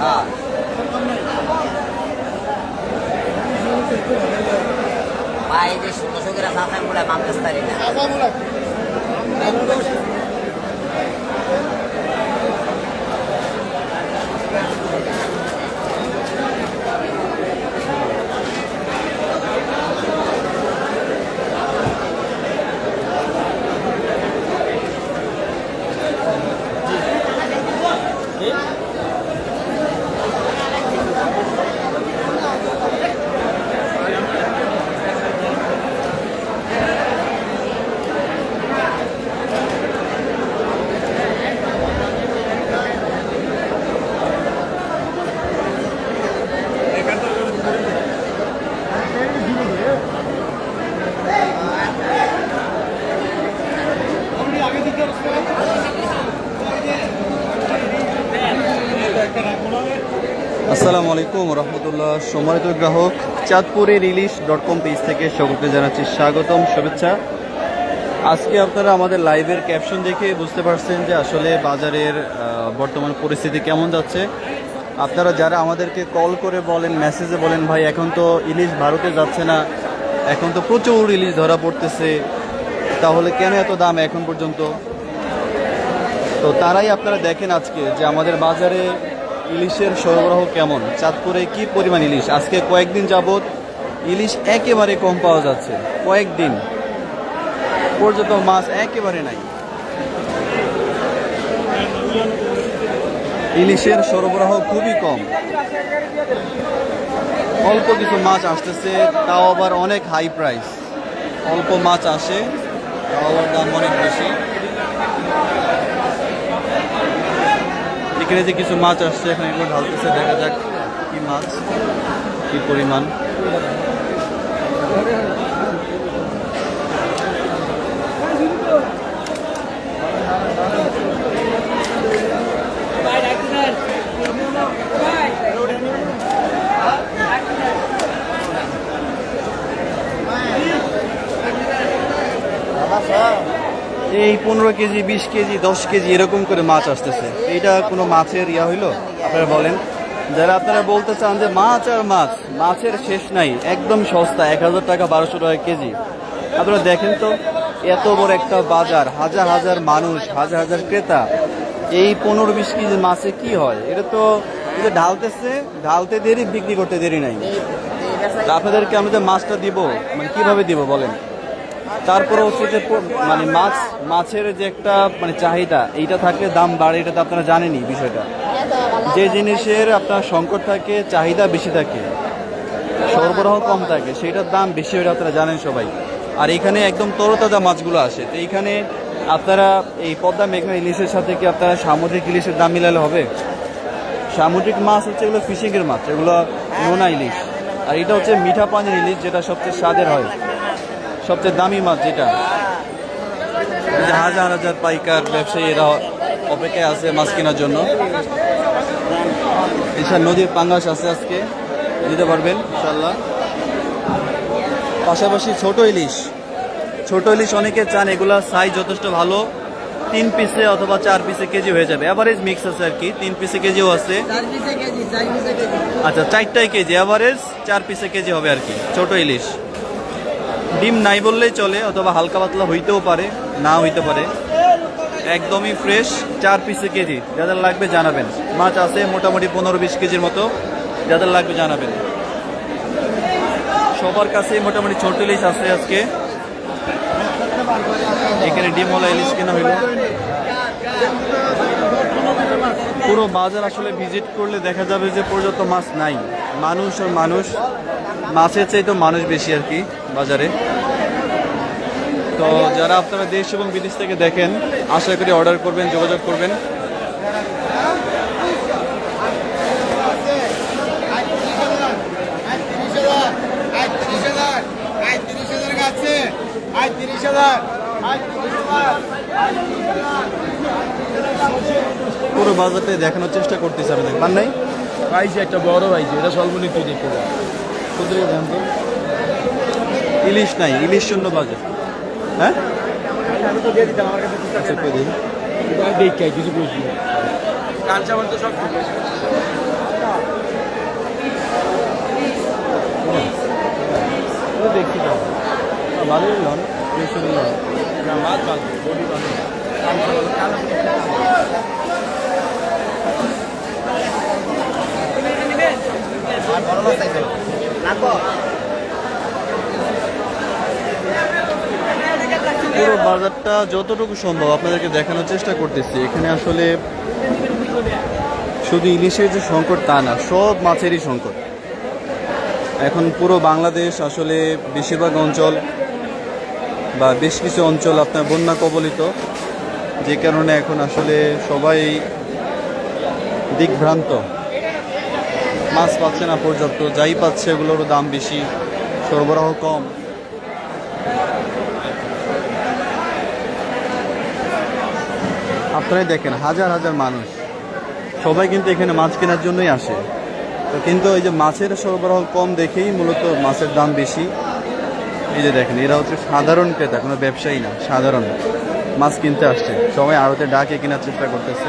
হ্যাঁ। ভাই যে ষোলোশো করে সাঁতার মুড়ে মানতেস পারি না আলাইকুম রহমতুল্লাহ। সম্মানিত গ্রাহক, চাঁদপুরের ইলিশ ডট কম পেজ থেকে সকলকে জানাচ্ছি স্বাগতম, শুভেচ্ছা। আজকে আপনারা আমাদের লাইভের ক্যাপশন দেখে বুঝতে পারছেন যে আসলে বাজারের বর্তমান পরিস্থিতি কেমন যাচ্ছে। আপনারা যারা আমাদেরকে কল করে বলেন, মেসেজে বলেন, ভাই, এখন তো ইলিশ ভারতে যাচ্ছে না, এখন তো প্রচুর ইলিশ ধরা পড়তেছে, তাহলে কেন এত দাম এখন পর্যন্ত? তো তারাই আপনারা দেখেন আজকে যে আমাদের বাজারে ইলিশের সরবরাহ কেমন? চাঁদপুরে কি পরিমাণ ইলিশ? আজকে কয়েকদিন যাবৎ ইলিশ একেবারে কম পাওয়া যাচ্ছে। কয়েকদিন। পর্যন্ত মাছ একেবারে নাই। ইলিশের সরবরাহ খুবই কম। অল্প কিছু মাছ আসতেছে, তাও আবার অনেক হাই প্রাইস অল্প মাছ আসে, তাও আবার দাম অনেক বেশি। এখানে যে কিছু মাছ আসছে এখানে এগুলো ঢালতেছে দেখা যাক কি মাছ কি পরিমাণ এই পনেরো কেজি, বিশ কেজি, দশ কেজি এরকম করে মাছ আসতেছে। এটা কোনো মাছের ইয়া হইল? আপনারা বলেন। যারা আপনারা বলতে চান যে মাছ আর মাছ, মাছের শেষ নাই, একদম সস্তা, এক হাজার টাকা বারোশো টাকা কেজি। আপনারা দেখেন তো, এত বড় একটা বাজার, হাজার হাজার মানুষ, হাজার হাজার ক্রেতা, এই পনেরো বিশ কেজি মাছে কি হয়? এটা তো যে ঢালতেছে, ঢালতে দেরি, বিক্রি করতে দেরি নাই। আপনাদেরকে আমি যে মাছটা দিব মানে কীভাবে দিব বলেন? তারপরে হচ্ছে যে মানে মাছ, মাছের যে একটা মানে চাহিদা, এইটা থাকলে দাম বাড়ে এটা তো আপনারা জানেনই বিষয়টা। যে জিনিসের আপনার সংকট থাকে, চাহিদা বেশি থাকে, সরবরাহ কম থাকে সেটার দাম বেশি হয়ে আপনারা জানেন সবাই। আর এখানে একদম তরতাজা মাছগুলো আসে। তো এইখানে আপনারা এই পদ্মা মেঘনা ইলিশের সাথে কি আপনারা সামুদ্রিক ইলিশের দাম মিলালে হবে? সামুদ্রিক মাছ হচ্ছে এগুলো ফিশিংয়ের মাছ, এগুলো নোনা ইলিশ। আর এটা হচ্ছে মিঠা পানির ইলিশ, যেটা সবচেয়ে স্বাদের হয়। সবচেয়ে দামি মাছ যেটা? হাজার হাজার পাইকার ব্যবসায়ী এরা অপেক্ষায় আছে মাছ কেনার জন্য। এছাড়া নদীর পাঙ্গাস আছে আজকে। দিতে পারবেন ইনশাল্লাহ পাশাপাশি ছোট ইলিশ। ছোট ইলিশ অনেকে চান এগুলা সাইজ যথেষ্ট ভালো। তিন পিসে অথবা চার পিসে কেজি হয়ে যাবে। অ্যাভারেজ মিক্স আছে আর কি। তিন পিসে কেজিও আছে। আচ্ছা চারটাই কেজি। অ্যাভারেজ চার পিসে কেজি হবে আর কি। ছোট ইলিশ। ডিম নাই বললেই চলে, অথবা হালকা পাতলা হইতেও পারে, না হইতে পারে। একদমই ফ্রেশ চার পিসে কেজি। যাদের লাগবে জানাবেন। মাছ আছে মোটামুটি পনেরো বিশ কেজির মতো। যাদের লাগবে জানাবেন। সবার কাছে মোটামুটি ছোট ইলিশ আছে আজকে। এখানে ডিমওয়ালা ইলিশ কেনা হইল পুরো বাজার আসলে ভিজিট করলে দেখা যাবে যে পর্যন্ত মাছ নাই। মানুষ আর মানুষ। মাছের চাই তো মানুষ বেশি আর কি বাজারে। তো যারা আপনারা দেশ এবং বিদেশ থেকে দেখেন, আশা করি অর্ডার করবেন, যোগাযোগ করবেন। পুরো বাজারটা দেখানোর চেষ্টা করতেছি আমি পান নাই? পাইছি একটা বড় পাইছি এটা সর্বনিম্ন দেখতে ক্ষুদ্র দাম তো ইলিশ নাই ইলিশ শূন্য বাজার। হ্যাঁ? আচ্ছা কই দিই দেখি কিছু সব দেখছি ভালোই লন ফ্রেশের মাছ ভালো বডি ভালো কাঁচা ভালো কালো আর বড় মাছ চাইছে রাখব পুরো বাজারটা যতটুকু সম্ভব আপনাদেরকে দেখানোর চেষ্টা করতেছি। এখানে আসলে শুধু ইলিশের যে সংকট তা না, সব মাছেরই সংকট। এখন পুরো বাংলাদেশ আসলে বেশিরভাগ অঞ্চল বা বেশ কিছু অঞ্চল আপনার বন্যা কবলিত, যে কারণে এখন আসলে সবাই দিকভ্রান্ত। মাছ পাচ্ছে না পর্যাপ্ত, যাই পাচ্ছে এগুলোরও দাম বেশি, সরবরাহ কম। আপনারাই দেখেন, হাজার হাজার মানুষ। সবাই কিন্তু এখানে মাছ কেনার জন্যই আসে। তো কিন্তু এই যে মাছের সরবরাহ কম দেখেই মূলত মাছের দাম বেশি। এই যে দেখেন, এরা হচ্ছে সাধারণ ক্রেতা, কোনো ব্যবসায়ী না, সাধারণ। মাছ কিনতে আসছে। সবাই আড়তে ডাকে কেনার চেষ্টা করতেছে।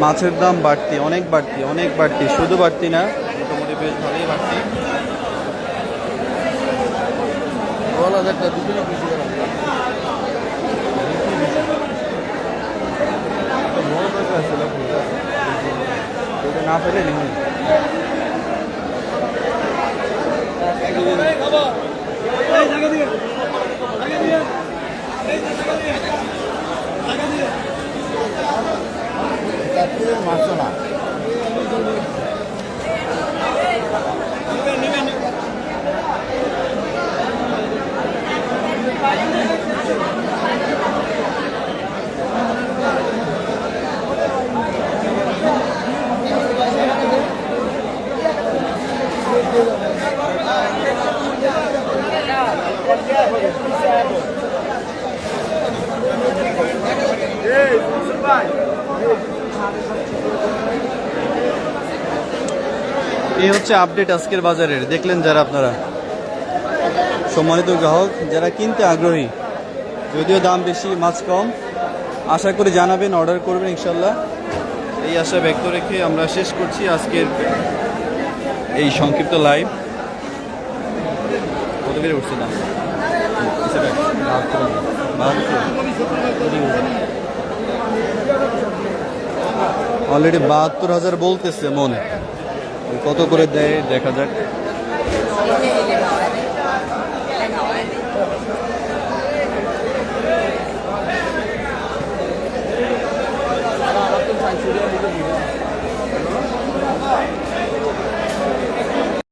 মাছের দাম বাড়তি অনেক বাড়তি অনেক বাড়তি শুধু বাড়তি না মোটামুটি বেশ ভালোই বাড়তি বলা যায় দুটোই বেশি করে না পেলে নিন মাছ না। এই হচ্ছে আপডেট আজকের বাজারের। দেখলেন যারা আপনারা। সম্মানিত গ্রাহক, যারা কিনতে আগ্রহী, যদিও দাম বেশি, মাছ কম, আশা করি জানাবেন অর্ডার করবেন ইনশাল্লাহ এই আশা ব্যক্ত রেখে আমরা শেষ করছি আজকের এই সংক্ষিপ্ত লাইভ কত বেড়ে উঠছে দাম? অলরেডি বাহাত্তর হাজার বলতেছে মনে। কত করে দেয়? দেখা যাক।